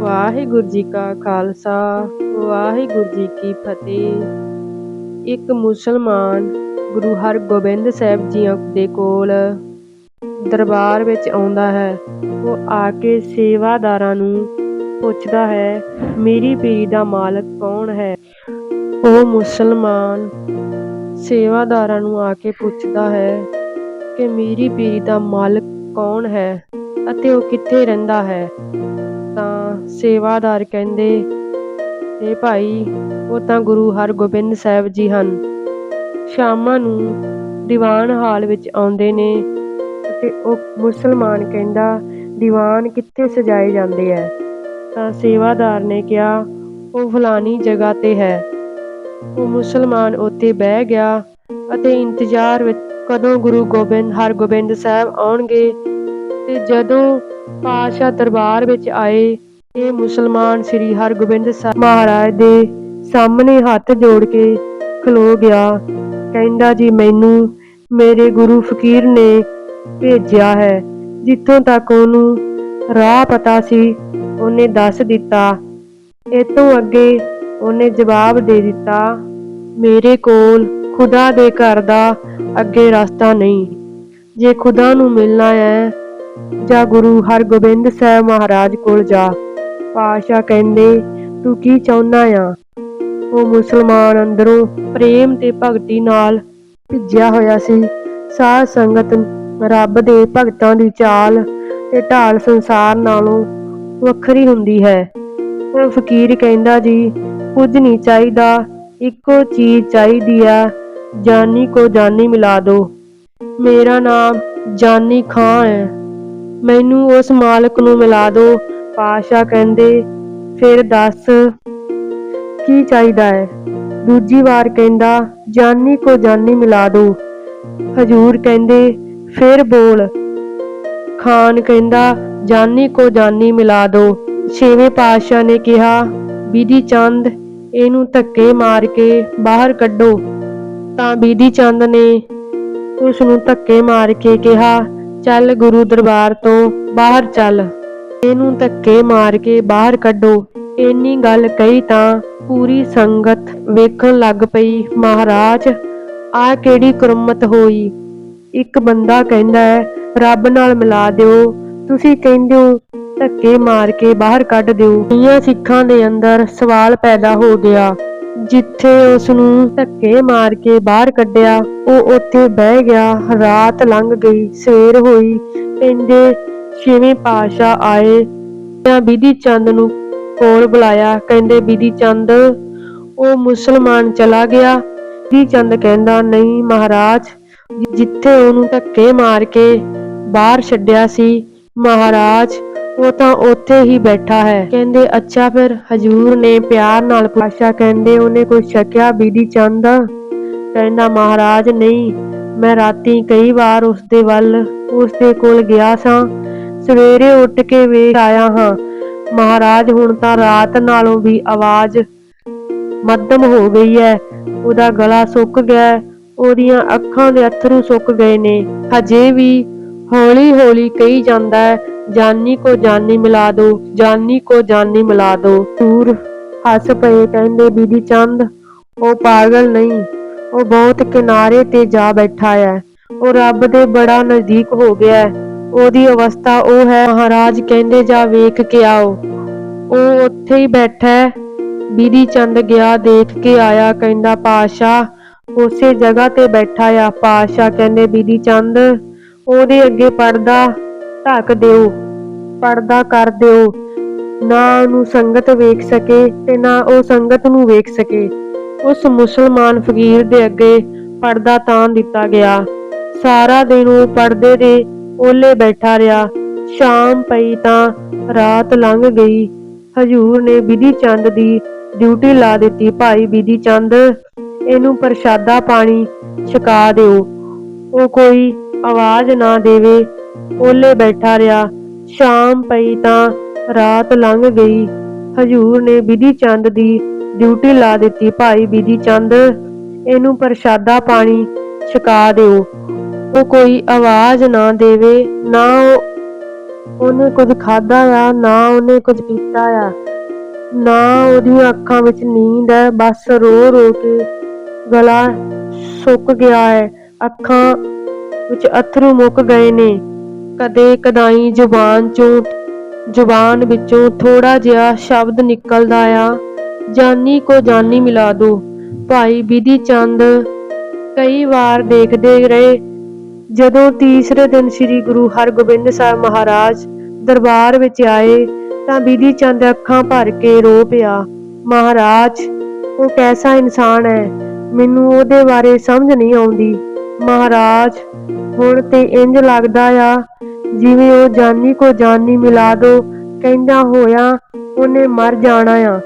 ਵਾਹਿਗੁਰੂ ਜੀ ਕਾ ਖਾਲਸਾ, ਵਾਹਿਗੁਰੂ ਜੀ ਕੀ ਫਤਿਹ। ਇੱਕ ਮੁਸਲਮਾਨ ਗੁਰੂ ਹਰਗੋਬਿੰਦ ਸਾਹਿਬ ਜੀ ਦੇ ਕੋਲ ਦਰਬਾਰ ਵਿੱਚ ਆਉਂਦਾ ਹੈ। ਉਹ ਆ ਕੇ ਸੇਵਾਦਾਰਾਂ ਨੂੰ ਪੁੱਛਦਾ ਹੈ, ਮੇਰੀ ਪੀਰੀ ਦਾ ਮਾਲਕ ਕੌਣ ਹੈ? ਉਹ ਮੁਸਲਮਾਨ ਸੇਵਾਦਾਰਾਂ ਨੂੰ ਆ ਕੇ ਪੁੱਛਦਾ ਹੈ ਕਿ ਮੇਰੀ ਪੀਰੀ ਦਾ ਮਾਲਕ ਕੌਣ ਹੈ? ਅਤੇ ਉਹ ਕਿੱਥੇ ਰਹਿੰਦਾ ਹੈ? ਸੇਵਾਦਾਰ ਕਹਿੰਦੇ ਇਹ ਭਾਈ, ਉਹ ਤਾਂ ਗੁਰੂ ਹਰਗੋਬਿੰਦ ਸਾਹਿਬ ਜੀ ਹਨ। ਸ਼ਾਮਾਂ ਨੂੰ ਦੀਵਾਨ ਹਾਲ ਵਿੱਚ ਆਉਂਦੇ ਨੇ ਅਤੇ ਉਹ ਮੁਸਲਮਾਨ ਕਹਿੰਦਾ, ਦੀਵਾਨ ਕਿੱਥੇ ਸਜਾਏ ਜਾਂਦੇ ਐ? ਤਾਂ ਸੇਵਾਦਾਰ ਨੇ ਕਿਹਾ, ਉਹ ਫਲਾਨੀ ਜਗ੍ਹਾ ਤੇ ਹੈ। ਉਹ ਮੁਸਲਮਾਨ ਉੱਥੇ ਬਹਿ ਗਿਆ ਅਤੇ ਇੰਤਜ਼ਾਰ ਵਿੱਚ ਕਦੋਂ ਗੁਰੂ ਗੋਬਿੰਦ, ਹਰਗੋਬਿੰਦ ਸਾਹਿਬ ਆਉਣਗੇ ਤੇ ਜਦੋਂ ਪਾਸ਼ਾ ਦਰਬਾਰ ਵਿੱਚ ਆਏ ਇਹ ਮੁਸਲਮਾਨ ਸ੍ਰੀ ਹਰਗੋਬਿੰਦ ਸਾਹਿਬ ਮਹਾਰਾਜ ਦੇ ਸਾਹਮਣੇ ਹੱਥ ਜੋੜ ਕੇ ਖਲੋ ਗਿਆ। ਕਹਿੰਦਾ, ਜੀ, ਮੈਨੂੰ ਮੇਰੇ ਗੁਰੂ ਫਕੀਰ ਨੇ ਭੇਜਿਆ ਹੈ। ਜਿੱਥੋਂ ਤੱਕ ਉਹਨੂੰ ਰਾਹ ਪਤਾ ਸੀ, ਉਹਨੇ ਦੱਸ ਦਿੱਤਾ। ਇਹ ਤੋਂ ਅੱਗੇ ਉਹਨੇ ਜਵਾਬ ਦੇ ਦਿੱਤਾ, ਮੇਰੇ ਕੋਲ ਖੁਦਾ ਦੇ ਘਰ ਦਾ ਅੱਗੇ ਰਸਤਾ ਨਹੀਂ। ਜੇ ਖੁਦਾ ਨੂੰ ਮਿਲਣਾ ਹੈ, ਜਾਂ ਗੁਰੂ ਹਰਗੋਬਿੰਦ ਸਾਹਿਬ ਮਹਾਰਾਜ ਕੋਲ ਜਾ। ਪਾਸ਼ਾ ਕਹਿੰਦੇ, ਤੂੰ ਕੀ ਚਾਹੁੰਦਾ ਆ? ਉਹ ਮੁਸਲਮਾਨ ਅੰਦਰੋਂ ਪ੍ਰੇਮ ਤੇ ਭਗਤੀ ਨਾਲ ਭਿੱਜਿਆ ਹੋਇਆ ਸੀ। ਸਾਧ ਸੰਗਤ ਰੱਬ ਦੇ ਭਗਤਾਂ ਦੀ ਚਾਲ ਤੇ ਢਾਲ ਸੰਸਾਰ ਨਾਲੋਂ ਵੱਖਰੀ ਹੁੰਦੀ ਹੈ। ਉਹ ਫਕੀਰ ਕਹਿੰਦਾ, ਜੀ, ਕੁਝ ਨਹੀਂ ਚਾਹੀਦਾ, ਇੱਕੋ ਚੀਜ਼ ਚਾਹੀਦੀ ਆ, ਜਾਨੀ ਕੋ ਜਾਨੀ ਮਿਲਾ ਦੋ। ਮੇਰਾ ਨਾਮ ਜਾਨੀ ਖਾਂ ਹੈ। ਮੈਨੂੰ ਉਸ ਮਾਲਕ ਨੂੰ ਮਿਲਾ ਦੋ ਪਾਸ਼ਾ ਕਹਿੰਦੇ, ਫਿਰ ਦੱਸ, ਕੀ ਚਾਹੀਦਾ ਹੈ? ਦੂਜੀ ਵਾਰ ਕਹਿੰਦਾ, ਜਾਨੀ ਕੋ ਜਾਨੀ ਮਿਲਾ ਦੋ। ਹਜੂਰ ਕਹਿੰਦੇ, ਫਿਰ ਬੋਲ। ਖਾਨ ਕਹਿੰਦਾ, ਜਾਨੀ ਕੋ ਜਾਨੀ ਮਿਲਾ ਦੋ। ਛੇਵੇਂ ਪਾਤਸ਼ਾਹ ਨੇ ਕਿਹਾ, ਬੀਦੀ ਚੰਦ, ਇਹਨੂੰ ਧੱਕੇ ਮਾਰ ਕੇ ਬਾਹਰ ਕੱਢੋ। ਤਾਂ ਬੀਦੀ ਚੰਦ ਨੇ ਉਸ ਨੂੰ ਧੱਕੇ ਮਾਰ ਕੇ ਕਿਹਾ, ਚੱਲ ਗੁਰੂ ਦਰਬਾਰ ਤੋਂ ਬਾਹਰ ਚੱਲ। ਇਹਨੂੰ ਧੱਕੇ ਮਾਰ ਕੇ ਬਾਹਰ ਕੱਢੋ। ਇੰਨੀ ਗੱਲ ਕਹੀ ਤਾਂ ਪੂਰੀ ਸੰਗਤ ਵੇਖਣ ਲੱਗ ਪਈ, ਮਹਾਰਾਜ ਆ ਕਿਹੜੀ ਕਰਮਤ ਹੋਈ? ਇੱਕ ਬੰਦਾ ਕਹਿੰਦਾ ਹੈ, ਰੱਬ ਨਾਲ ਮਿਲਾ ਦਿਓ। ਤੁਸੀਂ ਕਹਿੰਦੇ ਹੋ, ਧੱਕੇ ਮਾਰ ਕੇ ਬਾਹਰ ਕੱਢ ਦਿਓ। ਕਈਆਂ ਸਿੱਖਾਂ ਦੇ ਅੰਦਰ ਸਵਾਲ ਪੈਦਾ ਹੋ ਗਿਆ। ਜਿੱਥੇ ਉਸ ਨੂੰ ਧੱਕੇ ਮਾਰ ਕੇ ਬਾਹਰ ਕੱਢਿਆ, ਉਹ ਉੱਥੇ ਬਹਿ ਗਿਆ। ਰਾਤ ਲੰਘ ਗਈ, ਸਵੇਰ ਹੋਈ। ਕਹਿੰਦੇ ਛੇਵੇਂ ਪਾਸ਼ਾ ਆਏ। ਤਾਂ ਬੀਦੀ ਚੰਦ ਨੂੰ ਕੋਲ ਬੁਲਾਇਆ। ਕਹਿੰਦੇ, ਬੀਦੀ ਚੰਦ, ਉਹ ਮੁਸਲਮਾਨ ਚਲਾ ਗਿਆ। ਬੀਦੀ ਚੰਦ ਕਹਿੰਦਾ, ਨਹੀਂ ਮਹਾਰਾਜ, ਜਿੱਥੇ ਉਹਨੂੰ ਧੱਕੇ ਮਾਰ ਕੇ ਬਾਹਰ ਛੱਡਿਆ ਸੀ, ਮਹਾਰਾਜ, ਉਹ ਤਾਂ ਉੱਥੇ ਹੀ ਬੈਠਾ ਹੈ। ਕਹਿੰਦੇ, ਅੱਛਾ ਫਿਰ, ਹਜੂਰ ਨੇ ਪਿਆਰ ਨਾਲ ਪਾਸ਼ਾ ਕਹਿੰਦੇ, ਉਹਨੇ ਕੋਈ ਸ਼ੱਕਿਆ ਬੀਦੀ ਚੰਦ? ਕਹਿੰਦਾ, ਮਹਾਰਾਜ, ਨਹੀਂ, ਮੈਂ ਰਾਤੀ ਕਈ ਵਾਰ ਉਸ ਦੇ ਵੱਲ ਉਸ ਦੇ ਕੋਲ ਗਿਆ ਸਾਂ। ਸਵੇਰੇ ਉੱਠ ਕੇ ਵੇਖ ਆਇਆ ਹਾਂ। ਮਹਾਰਾਜ, ਹੁਣ ਤਾਂ ਰਾਤ ਨਾਲੋਂ ਵੀ ਆਵਾਜ਼ ਮੱਧਮ ਹੋ ਗਈ ਹੈ ਉਹਦਾ ਗਲਾ ਸੁੱਕ ਗਿਆ ਉਹਦੀਆਂ ਅੱਖਾਂ ਦੇ ਅਥਰੂ ਸੁੱਕ ਗਏ ਨੇ। ਹਜੇ ਵੀ ਹੌਲੀ ਹੌਲੀ ਕਹੀ ਜਾਂਦਾ ਹੈ ਜਾਨੀ ਕੋ ਜਾਨੀ ਮਿਲਾ ਦੋ, ਜਾਨੀ ਕੋ ਜਾਨੀ ਮਿਲਾ ਦੋ। ਤੂਰ ਹੱਸ ਪਏ ਕਹਿੰਦੇ ਬੀਦੀ ਚੰਦ, ਉਹ ਪਾਗਲ ਨਹੀਂ। ਉਹ ਬਹੁਤ ਕਿਨਾਰੇ ਤੇ ਜਾ ਬੈਠਾ ਹੈ ਉਹ ਰੱਬ ਦੇ ਬੜਾ ਨਜ਼ਦੀਕ ਹੋ ਗਿਆ ਹੈ ਉਹਦੀ ਅਵਸਥਾ ਉਹ ਹੈ, ਮਹਾਰਾਜ ਕਹਿੰਦੇ, ਜਾ ਵੇਖ ਕੇ ਆਓ। ਉਹ ਉੱਥੇ ਹੀ ਬੈਠਾ ਹੈ ਬੀਦੀ ਚੰਦ ਗਿਆ, ਦੇਖ ਕੇ ਆਇਆ, ਕਹਿੰਦਾ ਪਾਸ਼ਾ ਉਸੇ ਜਗ੍ਹਾ ਤੇ ਬੈਠਾ ਆ। ਪਾਸ਼ਾ ਕਹਿੰਦੇ ਬੀਦੀ ਚੰਦ, ਉਹਦੇ ਅੱਗੇ ਪਰਦਾ ਢੱਕ ਦਿਓ, ਪਰਦਾ ਕਰ ਦਿਓ। ਨਾ ਉਹਨੂੰ ਸੰਗਤ ਵੇਖ ਸਕੇ ਤੇ ਨਾ ਉਹ ਸੰਗਤ ਨੂੰ ਵੇਖ ਸਕੇ। ਉਸ ਮੁਸਲਮਾਨ ਫਕੀਰ ਦੇ ਅੱਗੇ ਪਰਦਾ ਤਾਂ ਦਿੱਤਾ ਗਿਆ। ਸਾਰਾ ਦਿਨ ਉਹ ਪਰਦੇ ਦੇ ਓਲੇ ਬੈਠਾ ਰਿਹਾ। ਸ਼ਾਮ ਪਈ ਤਾਂ ਰਾਤ ਲੰਘ ਗਈ। ਹਜੂਰ ਨੇ ਬਿਧੀ ਚੰਦ ਦੀ ਡਿਊਟੀ ਲਾ ਦਿੱਤੀ। ਭਾਈ ਬਿਧੀ ਚੰਦ, ਇਹਨੂੰ ਪ੍ਰਸ਼ਾਦਾ ਪਾਣੀ ਛਕਾ ਦਿਓ। ਉਹ ਕੋਈ ਆਵਾਜ਼ ਨਾ ਦੇਵੇ। ਓਲੇ ਬੈਠਾ ਰਿਹਾ। ਸ਼ਾਮ ਪਈ ਤਾਂ ਰਾਤ ਲੰਘ ਗਈ। ਹਜੂਰ ਨੇ ਬਿਧੀ ਚੰਦ ਦੀ ਡਿਊਟੀ ਲਾ ਦਿੱਤੀ। ਭਾਈ ਬਿਧੀ ਚੰਦ, ਇਹਨੂੰ ਪ੍ਰਸ਼ਾਦਾ ਪਾਣੀ ਛਕਾ ਦਿਓ। ਉਹ ਕੋਈ ਆਵਾਜ਼ ਨਾ ਦੇਵੇ, ਨਾ ਉਹਨੇ ਕੁਝ ਖਾਦਾ ਆ, ਨਾ ਉਹਨੇ ਕੁਝ ਪੀਤਾ ਆ, ਨਾ ਉਹਦੀਆਂ ਅੱਖਾਂ ਵਿੱਚ ਨੀਂਦ ਹੈ ਬਸ ਰੋ ਰੋ ਕੇ ਗਲਾ ਸੁੱਕ ਗਿਆ ਹੈ। ਅੱਖਾਂ ਵਿੱਚ ਅਥਰੂ ਮੁੱਕ ਗਏ ਨੇ। ਕਦੇ ਕਦਾਈ ਜ਼ੁਬਾਨ ਚੋਂ, ਜ਼ੁਬਾਨ ਵਿੱਚੋਂ ਥੋੜਾ ਜਿਹਾ ਸ਼ਬਦ ਨਿਕਲਦਾ ਆ, ਜਾਨੀ ਕੋ ਜਾਨੀ ਮਿਲਾ ਦੋ। ਭਾਈ ਵਿਧੀ ਚੰਦ ਕਈ ਵਾਰ ਦੇਖਦੇ ਰਹੇ ਜਦੋਂ ਤੀਸਰੇ ਦਿਨ ਸ੍ਰੀ ਗੁਰੂ ਹਰਗੋਬਿੰਦ ਸਾਹਿਬ ਮਹਾਰਾਜ ਦਰਬਾਰ ਵਿੱਚ ਆਏ ਤਾਂ ਬੀਦੀ ਚੰਦ ਅੱਖਾਂ ਭਰ ਕੇ ਰੋ ਪਿਆ, ਮਹਾਰਾਜ, ਉਹ ਕੈਸਾ ਇਨਸਾਨ ਹੈ? ਮੈਨੂੰ ਉਹਦੇ ਬਾਰੇ ਸਮਝ ਨਹੀਂ ਆਉਂਦੀ। ਮਹਾਰਾਜ, ਹੁਣ ਤੇ ਇੰਜ ਲੱਗਦਾ ਆ, ਜਿਵੇਂ ਉਹ ਜਾਨੀ ਕੋ ਜਾਨੀ ਮਿਲਾ ਦੋ ਕਹਿੰਦਾ ਹੋਇਆ, ਉਹਨੇ ਮਰ ਜਾਣਾ ਆ।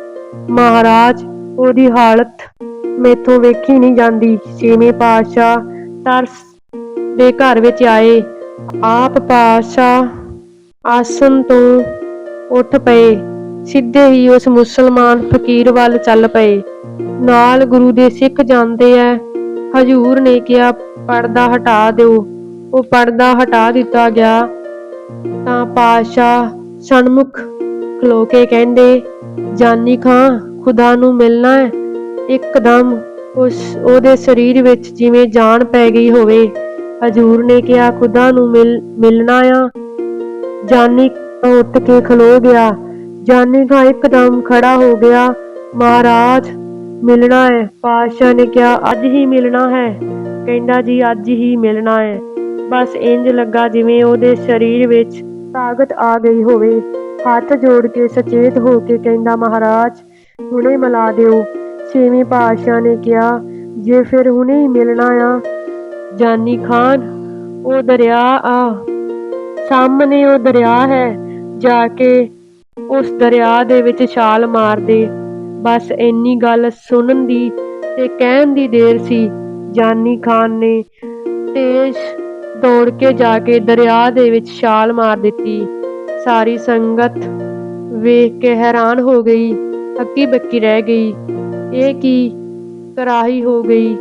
ਮਹਾਰਾਜ, ਉਹਦੀ ਹਾਲਤ ਮੇਥੋਂ ਵੇਖੀ ਨਹੀਂ ਜਾਂਦੀ। ਛੇਵੇਂ ਪਾਤਸ਼ਾਹ ਤਰਸ ਦੇ ਘਰ ਵਿੱਚ ਆਏ। ਆਪ ਪਾਤਸ਼ਾਹ ਆਸਨ ਤੋਂ ਉੱਠ ਪਏ। ਸਿੱਧੇ ਹੀ ਉਸ ਮੁਸਲਮਾਨ ਫਕੀਰ ਵੱਲ ਚੱਲ ਪਏ। ਨਾਲ ਗੁਰੂ ਦੇ ਸਿੱਖ ਜਾਂਦੇ ਐ। ਹਜੂਰ ਨੇ ਕਿਹਾ, ਪਰਦਾ ਹਟਾ ਦਿਓ। ਉਹ ਪਰਦਾ ਹਟਾ ਦਿੱਤਾ ਗਿਆ। ਤਾਂ ਪਾਤਸ਼ਾਹ ਸਨਮੁਖ ਖਲੋ ਕੇ ਕਹਿੰਦੇ, ਜਾਨੀ ਖਾਂ, ਖੁਦਾ ਨੂੰ ਮਿਲਣਾ ਹੈ ਇੱਕਦਮ ਉਸ, ਉਹਦੇ ਸਰੀਰ ਵਿੱਚ ਜਿਵੇਂ ਜਾਨ ਪੈ ਗਈ ਹੋਵੇ। ਹਜੂਰ ਨੇ ਕਿਹਾ, ਖੁਦਾ ਨੂੰ ਮਿਲ, ਮਿਲਣਾ ਆ। ਜਾਨੀ ਉੱਠ ਕੇ ਖਲੋ ਗਿਆ। ਜਾਨੀ ਖਾਂ ਇੱਕਦਮ ਖੜਾ ਹੋ ਗਿਆ। ਮਹਾਰਾਜ, ਮਿਲਣਾ ਹੈ। ਪਾਤਸ਼ਾਹ ਨੇ ਕਿਹਾ, ਅੱਜ ਹੀ ਮਿਲਣਾ ਹੈ। ਕਹਿੰਦਾ, ਜੀ, ਅੱਜ ਹੀ ਮਿਲਣਾ ਹੈ। ਬਸ ਇੰਜ ਲੱਗਾ ਜਿਵੇਂ ਉਹਦੇ ਸਰੀਰ ਵਿੱਚ ਤਾਕਤ ਆ ਗਈ ਹੋਵੇ। ਹੱਥ ਜੋੜ ਕੇ ਸਚੇਤ ਹੋ ਕੇ ਕਹਿੰਦਾ, ਮਹਾਰਾਜ, ਹੁਣੇ ਮਿਲਾ ਦਿਓ। ਛੇਵੇਂ ਪਾਤਸ਼ਾਹ ਨੇ ਕਿਹਾ, ਜੇ ਫਿਰ ਹੁਣੇ ਹੀ ਮਿਲਣਾ ਆ ਜਾਨੀ ਖਾਨ, ਉਹ ਦਰਿਆ ਆ। ਸਾਹਮਣੇ ਉਹ ਦਰਿਆ ਹੈ, ਜਾ ਕੇ ਉਸ ਦਰਿਆ ਦੇ ਵਿੱਚ ਛਾਲ ਮਾਰ ਦੇ ਬਸ ਇੰਨੀ ਗੱਲ ਸੁਣਨ ਦੀ ਤੇ ਕਹਿਣ ਦੀ ਦੇਰ ਸੀ, ਜਾਨੀ ਖਾਨ ਨੇ ਤੇਜ਼ ਦੌੜ ਕੇ ਜਾ ਕੇ ਦਰਿਆ ਦੇ ਵਿੱਚ ਛਾਲ ਮਾਰ ਦਿੱਤੀ। ਸਾਰੀ ਸੰਗਤ ਵੇਖ ਕੇ ਹੈਰਾਨ ਹੋ ਗਈ ਹੱਕੀ ਬੱਕੀ ਰਹਿ ਗਈ। ਇਹ ਕੀ ਕਰਾਹੀ ਹੋ ਗਈ?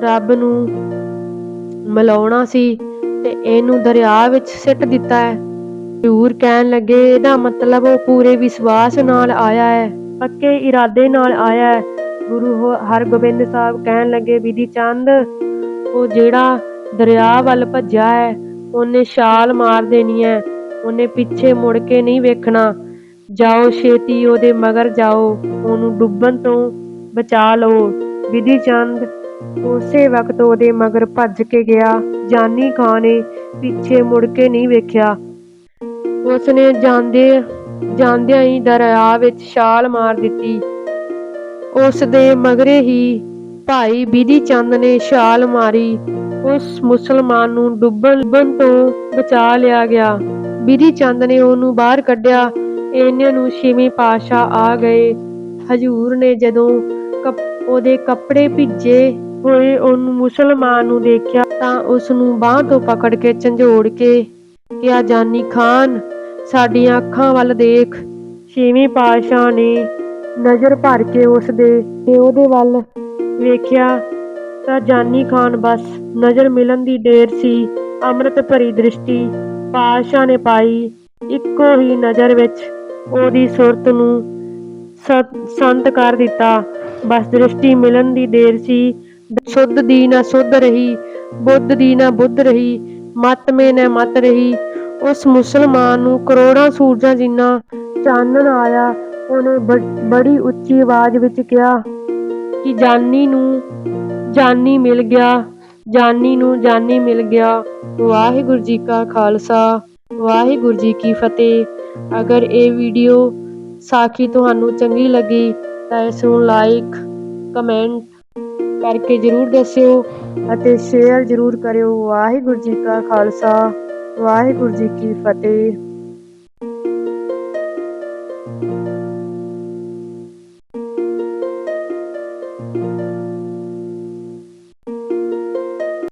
ਰੱਬ ਨੂੰ ਮਿਲਾਉਣਾ ਸੀ ਤੇ ਇਹਨੂੰ ਦਰਿਆ ਵਿੱਚ ਸਿੱਟ ਦਿੱਤਾ ਹੈ। ਹਜ਼ੂਰ ਕਹਿਣ ਲੱਗੇ, ਇਹਦਾ ਮਤਲਬ ਉਹ ਪੂਰੇ ਵਿਸ਼ਵਾਸ ਨਾਲ ਆਇਆ ਹੈ, ਪੱਕੇ ਇਰਾਦੇ ਨਾਲ ਆਇਆ ਹੈ। ਗੁਰੂ ਹਰਗੋਬਿੰਦ ਸਾਹਿਬ ਕਹਿਣ ਲੱਗੇ, ਵਿਧੀ ਚੰਦ, ਉਹ ਜਿਹੜਾ ਦਰਿਆ ਵੱਲ ਭੱਜਿਆ ਹੈ, ਉਹਨੇ ਛਾਲ ਮਾਰ ਦੇਣੀ ਹੈ, ਉਹਨੇ ਪਿੱਛੇ ਮੁੜ ਕੇ ਨਹੀਂ ਵੇਖਣਾ। ਜਾਓ ਛੇਤੀ ਉਹਦੇ ਮਗਰ ਜਾਓ, ਉਹਨੂੰ ਡੁੱਬਣ ਤੋਂ ਬਚਾ ਲਓ ਵਿਧੀ ਚੰਦ ਉਸੇ ਵਕਤ ਉਹਦੇ ਮਗਰ ਭੱਜ ਕੇ ਗਿਆ। ਜਾਨੀ ਖਾਂ ਨੇ ਪਿੱਛੇ ਮੁੜ ਕੇ ਨਹੀਂ ਵੇਖਿਆ। ਉਸਨੇ ਜਾਂਦੇ, ਜਾਂਦਿਆਂ ਹੀ ਦਰਿਆ ਵਿੱਚ ਛਾਲ ਮਾਰ ਦਿੱਤੀ। ਉਸ ਦੇ ਮਗਰੇ ਹੀ ਭਾਈ ਬਿਧੀ ਚੰਦ ਨੇ ਛਾਲ ਮਾਰੀ। ਉਸ ਮੁਸਲਮਾਨ ਨੂੰ ਡੁੱਬਣ ਡੁੱਬਣ ਤੋਂ ਬਚਾ ਲਿਆ ਗਿਆ। ਬਿਧੀ ਚੰਦ ਨੇ ਉਹਨੂੰ ਬਾਹਰ ਕੱਢਿਆ। ਇਹਨਾਂ ਨੂੰ ਛੇਵੇਂ ਪਾਤਸ਼ਾਹ ਆ ਗਏ। ਹਜੂਰ ਨੇ ਜਦੋਂ ਕੱਪ- ਉਹਦੇ ਕੱਪੜੇ ਭਿੱਜੇ ਹੋਏ ਉਹਨੂੰ ਮੁਸਲਮਾਨ ਨੂੰ ਦੇਖਿਆ ਤਾਂ ਉਸ ਨੂੰ ਬਾਹ ਤੋਂ ਪਕੜ ਕੇ ਝੰਜੋੜ ਕੇ ਕਿਹਾ, ਜਾਨੀ ਖਾਨ, ਸਾਡੀਆਂ ਅੱਖਾਂ ਵੱਲ ਦੇਖ। ਛੇਵੇਂ ਪਾਤਸ਼ਾਹ ਨੇ ਨਜ਼ਰ ਭਰ ਕੇ ਉਸ ਦੇ ਤੇ ਉਹਦੇ ਵੱਲ ਵੇਖਿਆ ਤਾਂ ਜਾਨੀ ਖਾਨ ਬਸ ਨਜ਼ਰ ਮਿਲਣ ਦੀ ਡੇਰ ਸੀ। ਅੰਮ੍ਰਿਤ ਭਰੀ ਦ੍ਰਿਸ਼ਟੀ ਪਾਤਸ਼ਾਹ ਨੇ ਪਾਈ। ਇੱਕੋ ਹੀ ਨਜ਼ਰ ਵਿੱਚ ਉਹਦੀ ਸੁਰਤ ਨੂੰ ਸਤ- ਸੰਤ ਕਰ ਦਿੱਤਾ। ਬਸ ਦ੍ਰਿਸ਼ਟੀ ਮਿਲਣ ਦੀ ਦੇਰ ਸੀ। ਸੁੱਧ ਦੀ ਨਾ ਸੁੱਧ ਰਹੀ, ਬੁੱਧ ਦੀ ਨਾ ਬੁੱਧ ਰਹੀ, ਮਤ ਮੇ ਨਾ ਮਤ ਰਹੀ। ਉਸ ਮੁਸਲਮਾਨ ਨੂੰ ਕਰੋੜਾਂ ਸੂਰਜਾਂ ਜਿੰਨਾ ਚਾਨਣ ਆਇਆ, ਉਹਨੇ ਬੜੀ ਉੱਚੀ ਆਵਾਜ਼ ਵਿੱਚ ਕਿਹਾ ਕਿ ਜਾਨੀ ਨੂੰ ਜਾਨੀ ਮਿਲ ਗਿਆ, ਜਾਨੀ ਨੂੰ ਜਾਨੀ ਮਿਲ ਗਿਆ। ਵਾਹਿਗੁਰੂ ਜੀ ਕਾ ਖਾਲਸਾ, ਵਾਹਿਗੁਰੂ ਜੀ ਕੀ ਫਤਿਹ। ਅਗਰ ਇਹ ਵੀਡੀਓ ਸਾਖੀ ਤੁਹਾਨੂੰ ਚੰਗੀ ਲੱਗੀ ਤਾਂ ਇਸ ਨੂੰ ਲਾਈਕ ਕਮੈਂਟ ਕਰਕੇ ਜਰੂਰ ਦੱਸਿਓ ਅਤੇ ਸ਼ੇਅਰ ਜਰੂਰ ਕਰਿਓ। ਵਾਹਿਗੁਰੂ ਜੀ ਕਾ ਖਾਲਸਾ, ਵਾਹਿਗੁਰੂ ਜੀ ਕੀ ਫਤਿਹ।